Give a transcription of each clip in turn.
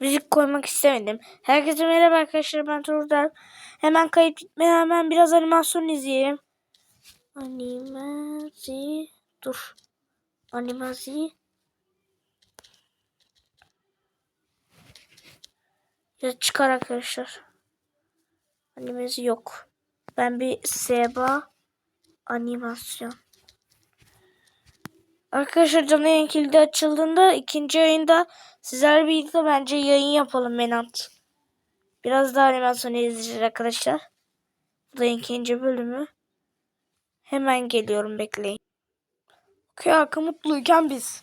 müzik koymak istemedim. Herkese merhaba arkadaşlar ben Turdan. Hemen kayıt bitmeden hemen biraz animasyon izleyelim. Animazi dur. Animazi ya çıkar arkadaşlar. Animazi yok. Ben bir Seba animasyon. Arkadaşlar canlı yayın açıldığında ikinci yayında sizlerle birlikte bence yayın yapalım Menant. Biraz daha animasyon izleyeceğiz arkadaşlar. Bu da ikinci bölümü. Hemen geliyorum bekleyin. Okey arka mutluyken biz.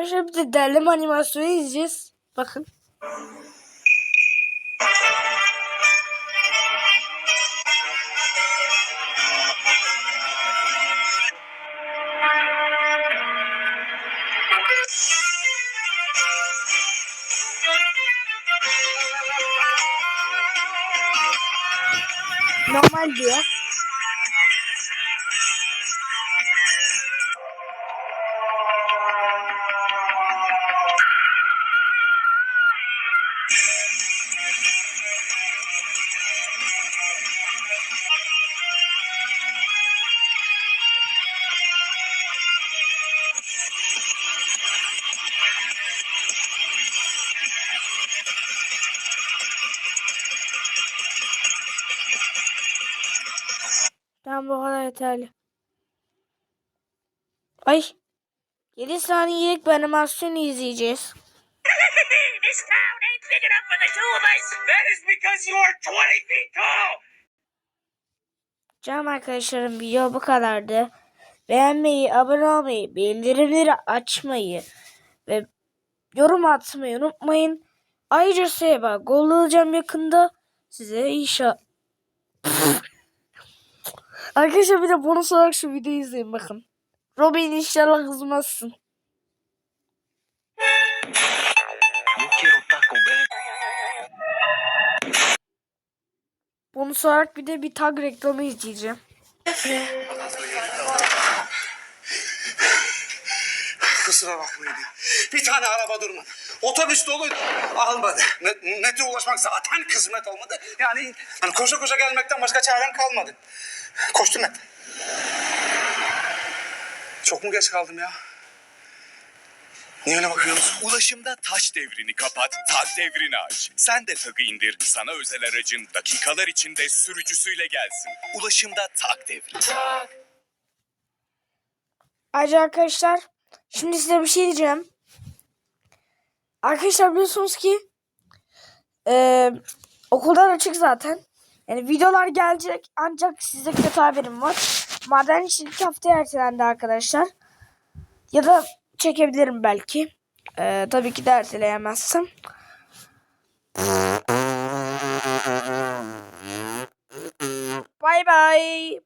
Arkadaşlar bir animasyonu izleyeceğiz. Bakın. Normal diyor. Tamam bu kadar yeterli. Ay. 7 saniyelik bir animasyon izleyeceğiz. this town ain't big enough for the two of us. That is because you are 20 feet tall. Canım arkadaşlarım video bu kadardı. Beğenmeyi, abone olmayı, bildirimleri açmayı ve yorum atmayı unutmayın. Ayrıca size bak gol alacağım yakında. Size inşallah. Arkadaşlar bir de bonus olarak şu videoyu izleyin bakın. Robin inşallah kızmazsın. Bonus olarak bir de bir tag reklamı izleyeceğim. Kusura bakmayın. Bir tane araba durmadı. Otobüs doluydu. Almadı. Me- Metre ulaşmak zaten kısmet olmadı. Yani hani koşa koşa gelmekten başka çarem kalmadı. Koştum ben. Çok mu geç kaldım ya? Niye öyle bakıyorsunuz? Ulaşımda taş devrini kapat, tag devrini aç. Sen de tagı indir, sana özel aracın dakikalar içinde sürücüsüyle gelsin. Ulaşımda tag devri. Ayrıca arkadaşlar şimdi size bir şey diyeceğim. Arkadaşlar biliyorsunuz ki eee okullar açık zaten. Yani videolar gelecek ancak size kötü haberim var. Maden için iki hafta ertelendi arkadaşlar. Ya da çekebilirim belki. Eee, tabii ki de erteleyemezsem. Bay bay.